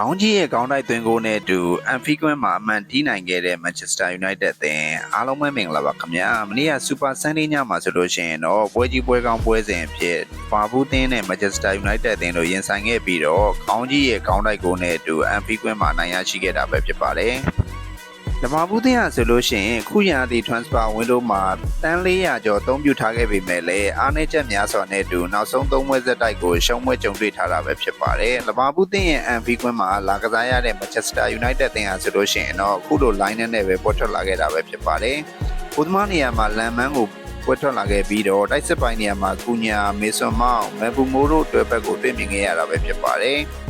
ခေါင်းကြီးရဲ့ခေါင်းတိုက်သွင်းကိုနဲ့အတူအန်ဖီကွင်းမှာအမှန်တီးနိုင်ခဲ့တဲ့ Manchester United အသင်းအားလုံးပဲမင်္ဂလာပါခင်ဗျာမနေ့က Super Sunday ညမှာဆိုလို့ရှိရင်တော့ပွဲကြီးပွဲကောင်းပွဲစဉ်အဖြစ်ဘာဘူးသင်းနဲ့ Manchester United အသင်းတို့ရင်ဆိုင်ခဲ့ပြီးတော့ခေါင်းကြီးရဲ့ခေါင်းတိုက်ကိုနဲ့အတူအန်ဖီကွင်းမှာနိုင်ရရှိခဲ့တာပဲဖြစ်ပါတယ် ဓမ္မဘူးတင်ရဆိုလို့ရှိရင်ခုရသည့် transfer window မှာတန်း400ကျော်အသုံးပြုထားခဲ့ပေမဲ့လည်းအားနည်းချက်များစွာနဲ့အတူနောက်ဆုံးသုံးပွဲဆက်တိုက်ကိုရှုံးပွဲကြုံတွေ့ထားတာပဲဖြစ်ပါတယ်။လဘာဘူးတင်ရဲ့ MV ကွင်းမှာလာကစားရတဲ့ Manchester United တင်ဟာဆိုလို့ရှိရင်တော့အခုလို line နဲ့ပဲပေါ်ထွက်လာခဲ့တာပဲဖြစ်ပါတယ်။ဘုသမားနေရာမှာလန်မန်းကိုပွဲထွက်လာခဲ့ပြီးတော့တိုက်စစ်ပိုင်းနေရာမှာကူညာမေဆွန်မောင်မဘူမိုးတို့တွေ့ဘက်ကိုတွေ့မြင်ခဲ့ရတာပဲဖြစ်ပါတယ်။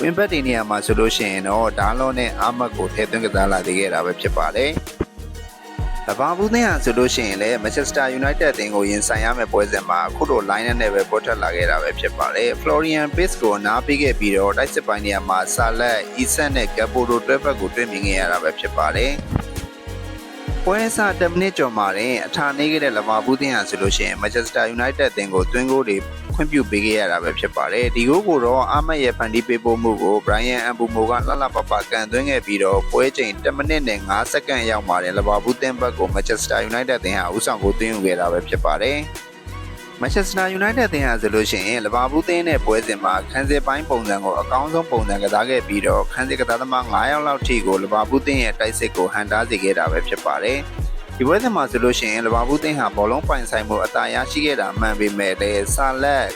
ဝင်းဘက်ဒီနေရာမှာဆိုလို့ရှိရင်တော့ဒါလောနဲ့အာမတ်ကိုထည့်သွင်းကစားလာသေးခဲ့တာပဲဖြစ်ပါတယ်။လဘာဘူးသင်းဟာဆိုလို့ရှိရင်လည်း Manchester United အသင်းကိုရင်ဆိုင်ရမယ့်ပွဲစဉ်မှာအခုလို line နဲ့ပဲပေါ်ထွက်လာခဲ့တာပဲဖြစ်ပါတယ်။ Florian Piss ကိုနားပေးခဲ့ပြီးတော့တိုက်စစ်ပိုင်းနေရာမှာဆာလက် Isak နဲ့ Gakpo တို့တွဲဘက်ကိုတွေ့မြင်ခဲ့ရတာပဲဖြစ်ပါတယ်။ပွဲစား10မိနစ်ကျော်မှာတင်အထာနေခဲ့တဲ့လဘာဘူးသင်းဟာဆိုလို့ရှိရင် Manchester United အသင်းကိုသွင်းဂိုးတွေ ခွင့်ပြုပေးခဲ့ရတာပဲဖြစ်ပါတယ်ဒီဂိုးကိုတော့အာမတ်ရဲ့ဖန်တီးပေးပို့မှုကို Brian Ambumo ကလှလှပပကန်သွင်းခဲ့ပြီးတော့ပွဲချိန်10မိနစ်နဲ့5စက္ကန့်ရောက်မှာတယ်လဘာဘူးသင်းဘက်ကို Manchester United သင်းဟာဦးဆောင်ကိုသွင်းယူခဲ့တာပဲဖြစ်ပါတယ် Manchester United သင်းဟာဆိုလို့ရှိရင်လဘာဘူးသင်းနဲ့ပွဲစဉ်မှာခန်းစစ်ပိုင်းပုံစံကိုအကောင်းဆုံးပုံစံကစားခဲ့ပြီးတော့ခန်းစစ်ကစားသမား9ယောက်လောက်ထိကိုလဘာဘူးသင်းရဲ့တိုက်စစ်ကိုဟန်တားစေခဲ့တာပဲဖြစ်ပါတယ် ဒီပွဲစဉ်မှာဆိုလို့ရှိရင်လဘာဘူးသင်းဟာဘောလုံးပိုင်ဆိုင်မှုအသာရရှိခဲ့တာမှန်ပေမဲ့လည်းဆာလက်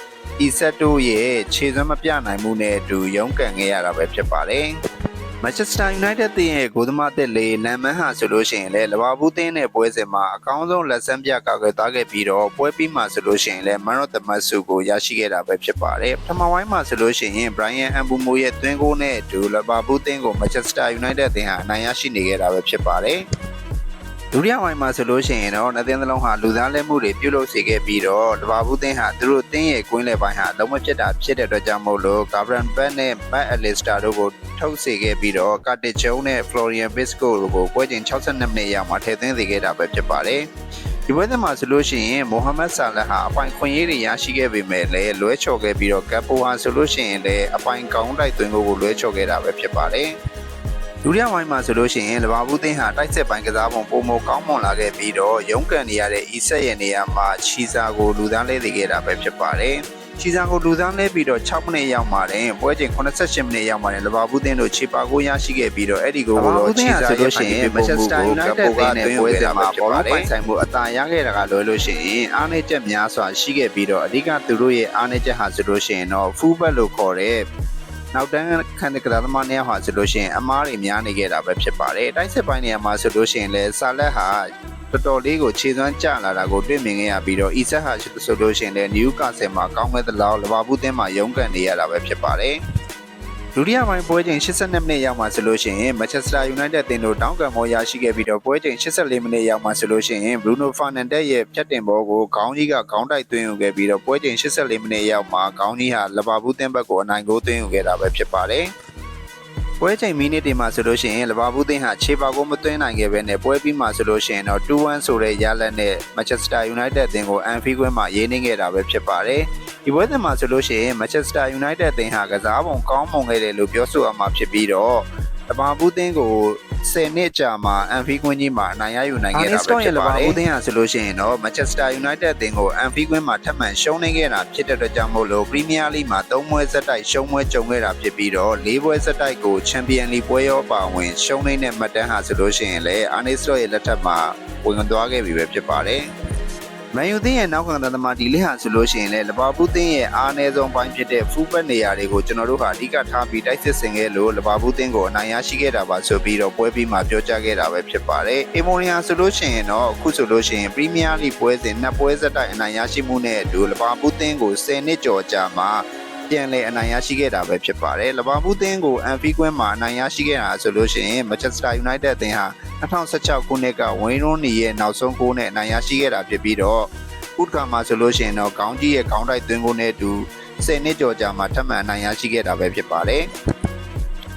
ဤဆက်တို့ရဲ့ခြေစွမ်းမပြနိုင်မှုနဲ့အတူရုန်းကန်ခဲ့ရတာပဲဖြစ်ပါတယ်။ Manchester United တင်းရဲ့ဂိုးသမားတက်လေလန်မန်ဟာဆိုလို့ရှိရင်လည်းလဘာဘူးတင်းနဲ့ပွဲစဉ်မှာအကောင်းဆုံးလက်ဆန်းပြကောက်ွယ်သွားခဲ့ပြီးတော့ပွဲပြီးမှဆိုလို့ရှိရင်လည်း Man of the Match ဆုကိုရရှိခဲ့တာပဲဖြစ်ပါတယ်။ပထမပိုင်းမှာဆိုလို့ရှိရင် Brian Ambumo ရဲ့သွင်းဂိုးနဲ့အတူလဘာဘူးတင်းကို Manchester United တင်းဟာအနိုင်ရရှိနေခဲ့တာပဲဖြစ်ပါတယ်။ ဒုတိယပိုင်းမှာဆိုလို့ရှိရင်တော့နှစ်သင်းသလုံးဟာလူသားလဲမှုတွေပြုလုပ်စေခဲ့ပြီးတော့တဘာဘူးသင်းဟာသူတို့သင်းရဲ့ကွင်းလယ်ပိုင်းဟာလုံးဝဖြစ်တာဖြစ်တဲ့အတွက်ကြောင့်မို့လို့ကာဗရန်ဘက်နဲ့မတ်အလစ်စတာတို့ကိုထုတ်စေခဲ့ပြီးတော့ကာတစ်ဂျုံနဲ့ဖလော်ရီယန်ဘစ်စကိုတို့ကိုပွဲချိန်62မိနစ်ရောက်မှာထည့်သွင်းစေခဲ့တာပဲဖြစ်ပါတယ်ဒီပွဲစဉ်မှာဆိုလို့ရှိရင်မိုဟာမက်ဆာလက်ဟာအပိုင်ခွင့်ရေးတွေရရှိခဲ့ပေမဲ့လည်းလွဲချော်ခဲ့ပြီးတော့ကပ်ပိုဟာဆိုလို့ရှိရင်လည်းအပိုင်ကောင်းတိုက်သွင်းကိုလွဲချော်ခဲ့တာပဲဖြစ်ပါတယ် ဒုတိယပိုင်းမှာဆိုလို့ရှိရင်လဘာဘူးသင်းဟာတိုက်စစ်ပိုင်းကစားပုံပုံမကောင်းမွန်လာခဲ့ပြီးတော့ရုန်းကန်နေရတဲ့ e-set ရဲ့နေရာမှာချီစာကိုလူသားလဲသိခဲ့တာပဲဖြစ်ပါတယ်။ချီစာကိုလူသားလဲပြီးတော့6မိနစ်ရောက်မှာတင်ပွဲချိန်88မိနစ်ရောက်မှာတင်လဘာဘူးသင်းတို့ခြေပါကိုရရှိခဲ့ပြီးတော့အဲ့ဒီကိုတော့ချီစာဆိုလို့ရှိရင် Manchester United နဲ့ပွဲစဉ်မှာဘောလုံးပိုင်ဆိုင်မှုအသာရခဲ့တာကလွယ်လို့ရှိရင်အားနည်းချက်များစွာရှိခဲ့ပြီးတော့အဓိကသူတို့ရဲ့အားနည်းချက်ဟာဆိုလို့ရှိရင်တော့ full back လို့ခေါ်တဲ့ နောက်တန်းခံတဲ့ကစားသမားနှစ်ယောက်ဟာဆိုလို့ရှိရင်အမားတွေများနေခဲ့တာပဲဖြစ်ပါတယ်။တိုက်စစ်ပိုင်းနေရာမှာဆိုလို့ရှိရင်လည်းဆာလက်ဟာတော်တော်လေးကိုခြေစွမ်းကျလာတာကိုတွေ့မြင်ခဲ့ရပြီးတော့အီဆက်ဟာဆိုလို့ရှိရင်လည်းနယူကာဆယ်မှာကောင်းမဲ့သလောက်လဘာဘူးသင်းမှာရုန်းကန်နေရတာပဲဖြစ်ပါတယ်။ ဒုတိယပိုင်းပွဲချိန်82မိနစ်ရောက်မှဆိုလို့ရှိရင် Manchester United တင်တို့တောင်းကန်မောရရှိခဲ့ပြီးတော့ပွဲချိန်84မိနစ်ရောက်မှဆိုလို့ရှိရင် Bruno Fernandes ရဲ့ဖြတ်တင်ဘောကိုခေါင်းကြီးကခေါင်းတိုက်သွင်းယူခဲ့ပြီးတော့ပွဲချိန်84မိနစ်ရောက်မှခေါင်းကြီးဟာလဘာဘူးတင်ဘက်ကိုအနိုင်ကိုသွင်းယူခဲ့တာပဲဖြစ်ပါတယ်။ပွဲချိန်မိနစ်တွေမှာဆိုလို့ရှိရင်လဘာဘူးသင်းဟာခြေပါကိုမသွင်းနိုင်ခဲ့ပဲနဲ့ပွဲပြီးမှဆိုလို့ရှိရင်တော့2-1ဆိုတဲ့ရလဒ်နဲ့ Manchester United အသင်းကို Anfield ကွင်းမှာရေးနှင်းခဲ့တာပဲဖြစ်ပါတယ်။ ဒီပွဲစဉ်မှာဆိုလို့ရှိရင် Manchester United အသင်းဟာကစားပုံကောင်းမွန်ခဲ့တယ်လို့ပြောဆိုရမှာဖြစ်ပြီးတော့လဘာဘူးသင်းကို10နှစ်ကြာမှာအန်ဖီကွင်းကြီးမှာအနိုင်ရယူနိုင်ခဲ့တာပဲဖြစ်ပါတယ်။လဘာဘူးသင်းဟာဆိုလို့ရှိရင်တော့ Manchester United အသင်းကိုအန်ဖီကွင်းမှာထပ်မံရှုံးနေခဲ့တာဖြစ်တဲ့အတွက်ကြောင့်မို့လို့ Premier League မှာ3ပွဲဆက်တိုက်ရှုံးပွဲကြုံခဲ့တာဖြစ်ပြီးတော့4ပွဲဆက်တိုက်ကို Champion League ပွဲရောပါဝင်ရှုံးနေတဲ့မှတ်တမ်းဟာဆိုလို့ရှိရင်လည်း Arne Slot ရဲ့လက်ထက်မှာဝင်သွားခဲ့ပြီပဲဖြစ်ပါတယ်။ မန်ယူသင်းရဲ့နောက်ခံသမားဒီလေးဟာဆိုလို့ရှိရင်လည်းလဘာပူးသင်းရဲ့အားနည်းဆုံးပိုင်းဖြစ်တဲ့ဖူးဘက်နေရာတွေကိုကျွန်တော်တို့ဟာအဓိကထားပြီးတိုက်စစ်ဆင်ခဲ့လို့လဘာပူးသင်းကိုအနိုင်ရရှိခဲ့တာပါဆိုပြီးတော့ပွဲပြီးမှပြောကြားခဲ့တာပဲဖြစ်ပါတယ်။အီမိုနီယာဆိုလို့ရှိရင်တော့အခုဆိုလို့ရှိရင်ပရီးမီးယားလိပွဲစဉ်နှစ်ပွဲဆက်တိုက်အနိုင်ရရှိမှုနဲ့အတူလဘာပူးသင်းကို10နှစ်ကျော်ကြာမှာ ပြန်လည်အနိုင်ရရှိခဲ့တာပဲဖြစ်ပါတယ်။လဘာဘူးသင်းကိုအန်ဖီကွင်းမှာအနိုင်ရရှိခဲ့တာဆိုလို့ရှိရင် Manchester United အသင်းဟာ2016ခုနှစ်ကဝိန်းရွန်းနီရဲ့နောက်ဆုံးဂိုးနဲ့အနိုင်ရရှိခဲ့တာဖြစ်ပြီးတော့ဥဒ်ကာမှာဆိုလို့ရှိရင်တော့ကောင်းကြီးရဲ့ကောင်းတိုက်သွင်းဂိုးနဲ့အတူ10နှစ်ကျော်ကြာမှာထပ်မံအနိုင်ရရှိခဲ့တာပဲဖြစ်ပါတယ်။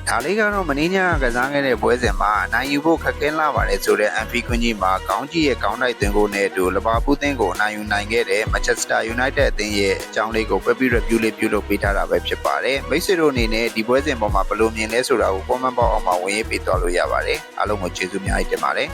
ဒါလေးကတော့မင်းညကစားခဲ့တဲ့ပွဲစဉ်မှာနိုင်ယူဖို့ခက်ခဲလာပါတယ်ဆိုတဲ့အန်ဖီကွင်းကြီးမှာကောင်းကြီးရဲ့ကောင်းတိုက်သွင်းကိုနဲ့အတူလဘာပူးသင်းကိုနိုင်ယူနိုင်ခဲ့တဲ့ Manchester United အသင်းရဲ့အကြောင်းလေးကို Web Review လေးပြုလုပ်ပေးထားတာပဲဖြစ်ပါတယ်မိတ်ဆွေတို့အနေနဲ့ဒီပွဲစဉ်ပေါ်မှာဘယ်လိုမြင်လဲဆိုတာကို comment box အောက်မှာဝင်ရေးပေးသွားလို့ရပါတယ်အားလုံးကိုကျေးဇူးအများကြီးတင်ပါတယ်